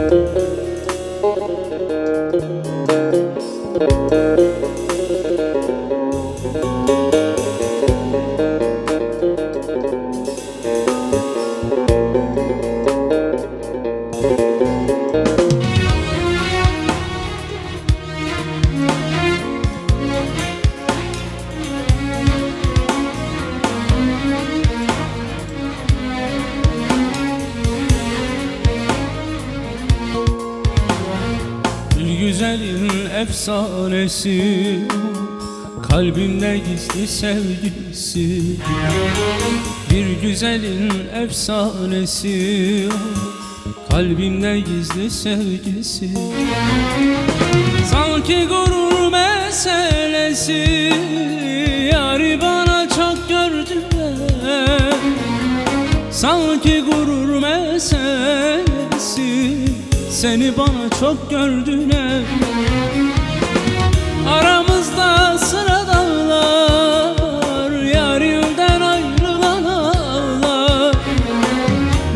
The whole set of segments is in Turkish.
Bir güzelin efsanesi Kalbimde gizli sevgisi. Bir güzelin efsanesi Kalbimde gizli sevgisi. Sanki gurur meselesi Yari bana çok gördüler Sanki gurur meselesi Seni bana çok gördüler. Aramızda sıra dağlar Yarimden ayrılan ağlar.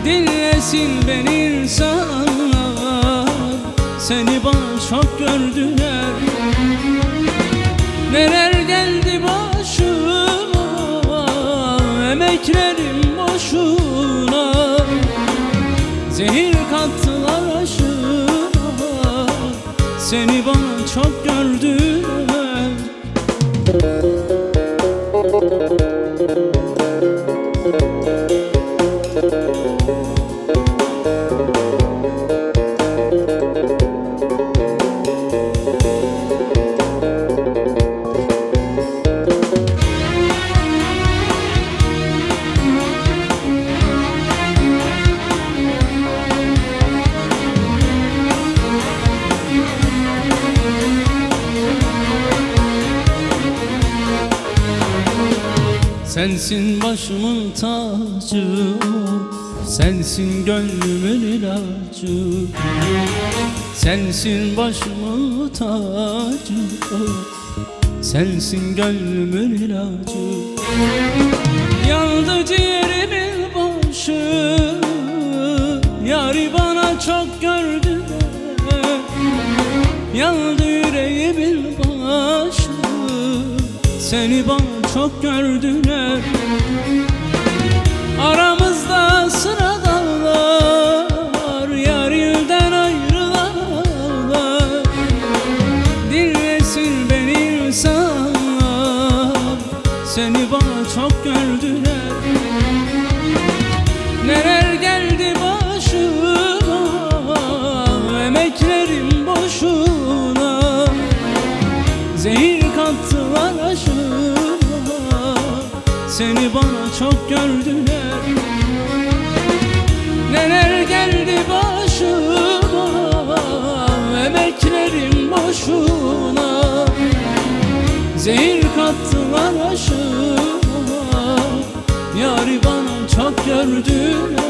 Dinlesin beni insanlar Seni bana çok gördüler. Neler geldi başıma Emeklerim Seni bana çok gördüler Sensin başımın tacı Sensin gönlümün ilacı. Sensin başımın tacı Sensin gönlümün ilacı. Yandı ciğerimin başı Yari bana çok gördü. Yandı yüreğimin başı Seni bana çok gördüler. Aramızda sıra dağlar Yar yıldan ayrılanlar. Dinlesin beni insanlar Seni bana çok gördüler Seni bana çok gördüler. Neler geldi başıma Emeklerim boşuna. Zehir kattılar aşıma Yari bana çok gördüler